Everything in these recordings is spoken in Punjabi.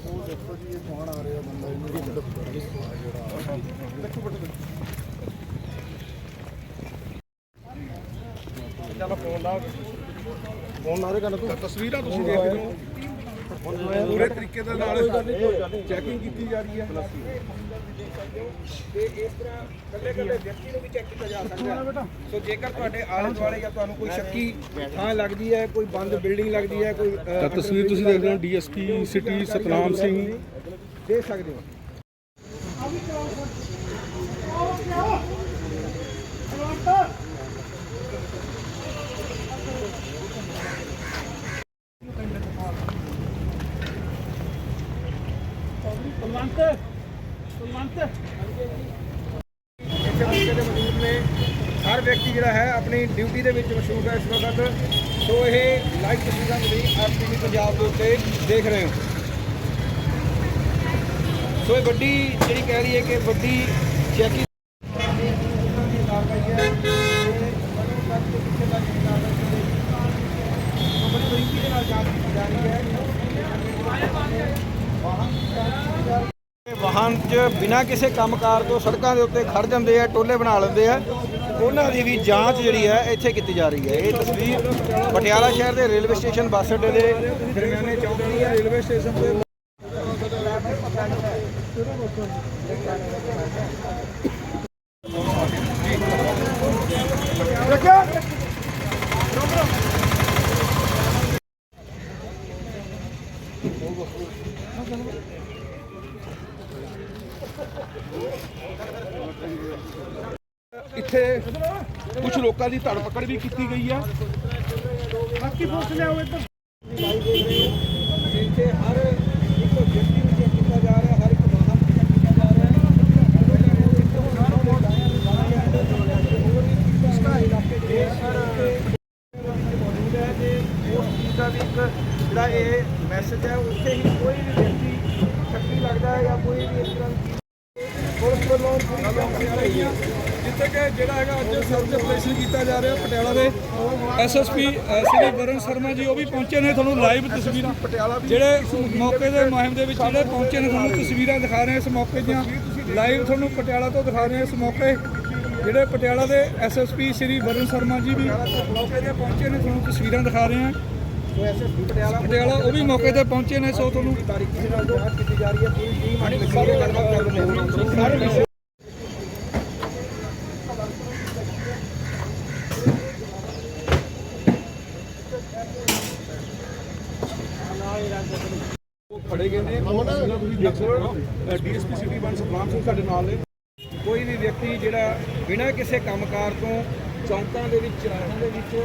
ਉਹ ਦੇਖੋ ਜੀ ਇਹ ਕੌਣ ਆ ਰਿਹਾ ਬੰਦਾ ਇਹਨੂੰ ਦੇਖੋ ਬਟਨ ਚੱਲ ਫੋਨ ਲਾ ਫੋਨ ਲਾ ਦੇ ਗੱਲ ਤੂੰ ਤਸਵੀਰਾਂ ਤੁਸੀਂ ਦੇਖ ਰਹੇ ਹੋ ਪੂਰੇ ਤਰੀਕੇ ਦੇ ਨਾਲ ਚੈਕਿੰਗ ਕੀਤੀ ਜਾ ਰਹੀ ਹੈ। ਤੇ ਇਸ ਤਰ੍ਹਾਂ ਕੱਲੇ ਕੱਲੇ ਵਿਅਕਤੀ ਨੂੰ ਵੀ ਚੈੱਕ ਕੀਤਾ ਜਾ ਸਕਦਾ ਹੈ। ਸੋ ਜੇਕਰ ਤੁਹਾਡੇ ਆਲੇ ਦੁਆਲੇ ਜਾਂ ਤੁਹਾਨੂੰ ਕੋਈ ਸ਼ੱਕੀ ਥਾਂ ਲੱਗਦੀ ਹੈ ਕੋਈ ਬੰਦ ਬਿਲਡਿੰਗ ਲੱਗਦੀ ਹੈ ਕੋਈ ਅ, ਤਾਂ ਤਸਵੀਰ ਤੁਸੀਂ ਦੇਖ ਰਹੇ ਹੋ ਡੀਐਸਪੀ ਸਿਟੀ ਸਤਨਾਮ ਸਿੰਘ। ਦੇਖ ਸਕਦੇ ਹੋ। ਇੱਥੇ ਮੌਕੇ ਤੇ ਮੌਜੂਦ ਨੇ ਹਰ ਵਿਅਕਤੀ ਜਿਹੜਾ ਹੈ ਆਪਣੀ ਡਿਊਟੀ ਦੇ ਵਿੱਚ ਮਸ਼ਹੂਰ ਹੈ ਇਸ ਵਕਤ। ਸੋ ਇਹ ਲਾਈਵ ਤਸਵੀਰਾਂ ਤੁਸੀਂ ਆਰਟੀਵੀ ਪੰਜਾਬ ਦੇ ਉੱਤੇ ਦੇਖ ਰਹੇ ਹੋ। ਸੋ ਇਹ ਵੱਡੀ ਜਿਹੜੀ ਕਹਿ ਰਹੀ ਹੈ ਕਿ ਵੱਡੀ ਚੈਕਿੰਗ ਵਾਹਨ 'ਚ ਬਿਨਾਂ ਕਿਸੇ ਕੰਮਕਾਰ ਤੋਂ ਸੜਕਾਂ ਦੇ ਉੱਤੇ ਖੜ ਜਾਂਦੇ ਆ, ਟੋਲੇ ਬਣਾ ਲੈਂਦੇ ਆ। ਉਹਨਾਂ ਦੀ ਵੀ ਜਾਂਚ ਜਿਹੜੀ ਹੈ, ਇੱਥੇ ਕੀਤੀ ਜਾ ਰਹੀ ਹੈ। ਇਹ ਤਸਵੀਰ ਪਟਿਆਲਾ ਸ਼ਹਿਰ ਦੇ ਰੇਲਵੇ ਸਟੇਸ਼ਨ ਬੱਸ ਅੱਡੇ ਦੇ ਦਰਮਿਆਨੇ ਚੌਂਕ ਦੀ ਹੈ। ਰੇਲਵੇ ਸਟੇਸ਼ਨ ਤੇ ਇੱਥੇ ਕੁਝ ਲੋਕਾਂ ਦੀ ਧੜ ਪਕੜ ਵੀ ਕੀਤੀ ਗਈ ਹੈ ਬਾਕੀ ਪੁੱਛ ਲਿਆਓ ਇੱਧਰ ਇੱਥੇ ਹਰ ਇੱਕ ਵਿਅਕਤੀ ਨੂੰ ਚੈੱਕ ਕੀਤਾ ਜਾ ਰਿਹਾ ਹਰ ਇੱਕ ਵਾਹਨ ਨੂੰ ਚੈੱਕ ਕੀਤਾ ਜਾ ਰਿਹਾ। ਹੈ ਇਲਾਕੇ ਦੇ ਸਰ ਮੌਜੂਦ ਹੈ ਤੇ ਉਸ ਚੀਜ਼ ਦਾ ਵੀ ਇੱਕ ਜਿਹੜਾ ਇਹ ਮੈਸੇਜ ਹੈ ਉੱਥੇ ਹੀ ਕੋਈ ਵੀ ਵਿਅਕਤੀ ਸ਼ੱਕੀ ਲੱਗਦਾ ਹੈ ਜਾਂ ਕੋਈ ਵੀ ਇਸ ਤਰ੍ਹਾਂ ਦੀ ਚੀਜ਼ ਪੁਲਿਸ ਵੱਲੋਂ ਪੂਰੀ ਚੌਕਸੀ ਰਹੀ ਹੈ ਜਿੱਥੇ ਕਿ ਜਿਹੜਾ ਹੈਗਾ ਅੱਜ ਸਰਚ ਆਪਰੇਸ਼ਨ ਕੀਤਾ ਜਾ ਰਿਹਾ ਪਟਿਆਲਾ ਦੇ। ਐਸਐਸਪੀ ਸ੍ਰੀ ਵਰਨ ਸ਼ਰਮਾ ਜੀ, ਉਹ ਵੀ ਪਹੁੰਚੇ ਨੇ ਤੁਹਾਨੂੰ ਲਾਈਵ ਤਸਵੀਰਾਂ। ਪਟਿਆਲਾ ਜਿਹੜੇ ਮੌਕੇ ਦੇ ਮੁਹਿੰਮ ਦੇ ਵਿੱਚ ਜਿਹੜੇ ਪਹੁੰਚੇ ਨੇ, ਤੁਹਾਨੂੰ ਤਸਵੀਰਾਂ ਦਿਖਾ ਰਹੇ ਇਸ ਮੌਕੇ ਦੀਆਂ। ਲਾਈਵ ਤੁਹਾਨੂੰ ਪਟਿਆਲਾ ਤੋਂ ਦਿਖਾ ਰਹੇ ਇਸ ਮੌਕੇ। ਜਿਹੜੇ ਪਟਿਆਲਾ ਦੇ ਐਸਐਸਪੀ ਸ੍ਰੀ ਵਰਨ ਸ਼ਰਮਾ ਜੀ ਵੀ ਮੌਕੇ ਤੇ ਪਹੁੰਚੇ ਨੇ, ਤੁਹਾਨੂੰ ਤਸਵੀਰਾਂ ਦਿਖਾ ਰਹੇ ਹਾਂ। ਪਟਿਆਲਾ, ਉਹ ਵੀ ਮੌਕੇ ਤੇ ਪਹੁੰਚੇ ਨੇ, ਸੋ ਤੁਹਾਨੂੰ ਬਾਰੀਕੀ ਨਾਲ ਜਾਂਚ ਕੀਤੀ ਜਾ ਰਹੀ ਹੈ ਪੂਰੀ ਟੀਮ ਆਣੀ ਸਾਰੇ ਵਿਸ਼ੇ ਉਹ ਫੜੇ ਗਏ ਨੇ DSP city one Satnam Singh ਸਾਡੇ ਨਾਲ ਨੇ। ਕੋਈ ਵੀ ਵਿਅਕਤੀ ਜਿਹੜਾ ਬਿਨਾਂ ਕਿਸੇ ਕੰਮਕਾਰ ਤੋਂ ਚੌਂਕਾਂ ਦੇ ਵਿੱਚ ਚੌਰਾਹਿਆਂ ਦੇ ਵਿੱਚ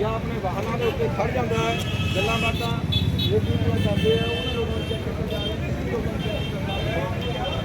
ਜਾਂ ਆਪਣੇ ਵਾਹਨਾਂ ਦੇ ਉੱਤੇ ਖੜ ਜਾਂਦਾ ਹੈ, ਗੱਲਾਂ ਬਾਤਾਂ ਲੋਕੀ ਨਾਲ ਕਰਦੇ ਆ, ਉਹਨਾਂ ਲੋਕਾਂ ਨੂੰ ਚੈੱਕ ਕੀਤਾ ਜਾ ਰਿਹਾ ਹੈ ਕਿਸੇ ਲੋਕਾਂ ਨੂੰ check ਕੀਤਾ ਰਿਹਾ।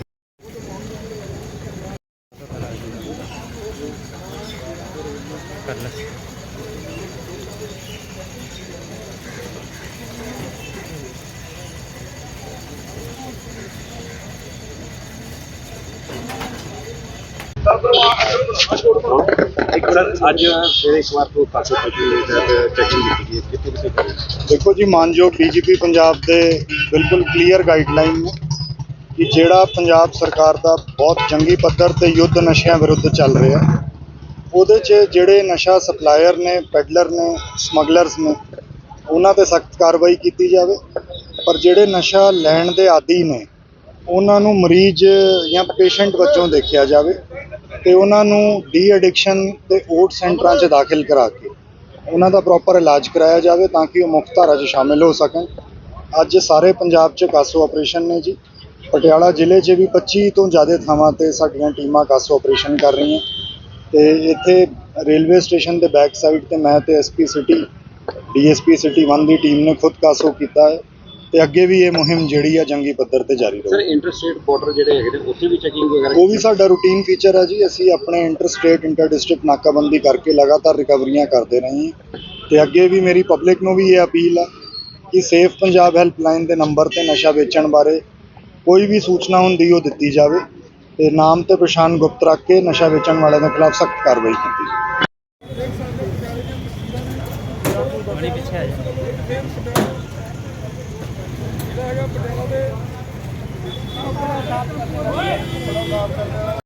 ਇੱਕ ਸਰ ਅੱਜ ਫਿਰ ਦੇਖੋ ਜੀ ਮਾਨਯੋਗ ਡੀਜੀਪੀ ਪੰਜਾਬ ਦੇ ਬਿਲਕੁਲ ਕਲੀਅਰ ਗਾਈਡਲਾਈਨ ਨੇ ਕਿ ਜਿਹੜਾ ਪੰਜਾਬ ਸਰਕਾਰ ਦਾ ਬਹੁਤ ਚੰਗੀ ਪੱਧਰ ਤੇ ਯੁੱਧ ਨਸ਼ਿਆਂ ਵਿਰੁੱਧ ਚੱਲ ਰਿਹਾ ਉਹਦੇ 'ਚ ਜਿਹੜੇ ਨਸ਼ਾ ਸਪਲਾਇਰ ਨੇ ਪੈਡਲਰ ਨੇ ਸਮਗਲਰਸ ਨੇ, ਉਹਨਾਂ ਤੇ ਸਖਤ ਕਾਰਵਾਈ ਕੀਤੀ ਜਾਵੇ, ਪਰ ਜਿਹੜੇ ਨਸ਼ਾ ਲੈਣ ਦੇ ਆਦੀ ਨੇ, ਉਹਨਾਂ ਨੂੰ ਮਰੀਜ਼ ਜਾਂ ਪੇਸ਼ੈਂਟ ਵਜੋਂ ਦੇਖਿਆ ਜਾਵੇ ਤੇ ਉਹਨਾਂ ਨੂੰ ਡੀ ਐਡਿਕਸ਼ਨ ਤੇ ਓਟ ਸੈਂਟਰਾਂ 'ਚ ਦਾਖਲ ਕਰਾ ਕੇ ਉਹਨਾਂ ਦਾ ਪ੍ਰੋਪਰ ਇਲਾਜ ਕਰਾਇਆ ਜਾਵੇ ਤਾਂ ਕਿ ਉਹ ਮੁੱਖ ਧਾਰਾ 'ਚ ਸ਼ਾਮਿਲ ਹੋ ਸਕਣ। ਅੱਜ ਸਾਰੇ ਪੰਜਾਬ 'ਚ ਕਾਸੋ ਆਪਰੇਸ਼ਨ ਨੇ ਜੀ। ਪਟਿਆਲਾ ਜ਼ਿਲ੍ਹੇ 'ਚ ਵੀ 25 ਤੋਂ ਜ਼ਿਆਦਾ ਥਾਵਾਂ ਤੇ ਸਾਡੀਆਂ ਟੀਮਾਂ ਕਾਸੋ ਆਪਰੇਸ਼ਨ ਕਰ ਰਹੀਆਂ। ਤੇ ਇੱਥੇ ਰੇਲਵੇ ਸਟੇਸ਼ਨ ਦੇ ਬੈਕ ਸਾਈਡ ਤੇ ਮੈਂ ਤੇ ਐਸਪੀ ਸਿਟੀ ਡੀਐਸਪੀ ਸਿਟੀ 1 ਦੀ ਟੀਮ ਨੇ ਖੁਦ ਕਾਸੋ ਕੀਤਾ ਹੈ। ਤੇ ਅੱਗੇ ਵੀ ਇਹ ਮੁਹਿੰਮ ਜਿਹੜੀ ਆ ਜੰਗੀ ਪੱਧਰ ਤੇ ਜਾਰੀ ਸਰ ਇੰਟਰਸਟੇਟ ਬਾਰਡਰ ਜਿਹੜੇ ਹੈਗੇ ਨੇ ਉੱਥੇ ਵੀ ਚੈਕਿੰਗ ਵਗੈਰਾ ਉਹ ਵੀ ਸਾਡਾ ਰੂਟੀਨ ਫੀਚਰ ਹੈ ਜੀ। ਅਸੀਂ ਆਪਣੇ ਇੰਟਰ ਸਟੇਟ ਇੰਟਰ ਡਿਸਟ੍ਰਿਕਟ ਨਾਕਾਬੰਦੀ ਕਰਕੇ ਲਗਾਤਾਰ ਰਿਕਵਰੀਆਂ ਕਰਦੇ ਰਹੇ ਹਾਂ। ਤੇ ਅੱਗੇ ਵੀ ਮੇਰੀ ਪਬਲਿਕ ਨੂੰ ਵੀ ਇਹ ਅਪੀਲ ਆ ਕਿ ਸੇਫ ਪੰਜਾਬ ਹੈਲਪਲਾਈਨ ਦੇ ਨੰਬਰ ਤੇ ਨਸ਼ਾ ਵੇਚਣ ਬਾਰੇ ਕੋਈ ਵੀ ਸੂਚਨਾ ਹੁੰਦੀ ਉਹ ਦਿੱਤੀ ਜਾਵੇ। ਤੇ ਨਾਮ ਤੇ ਪਛਾਣ ਗੁਪਤ ਰੱਖ ਕੇ ਨਸ਼ਾ ਵੇਚਣ ਵਾਲਿਆਂ ਦੇ ਖਿਲਾਫ ਸਖਤ ਕਾਰਵਾਈ ਕੀਤੀ ਜਾਵੇ। ਪਾਣੀ ਪਿੱਛੇ ਆ ਜਾ। ਹੈਗਾ ਪਟਿਆਲਾ ਦੇ।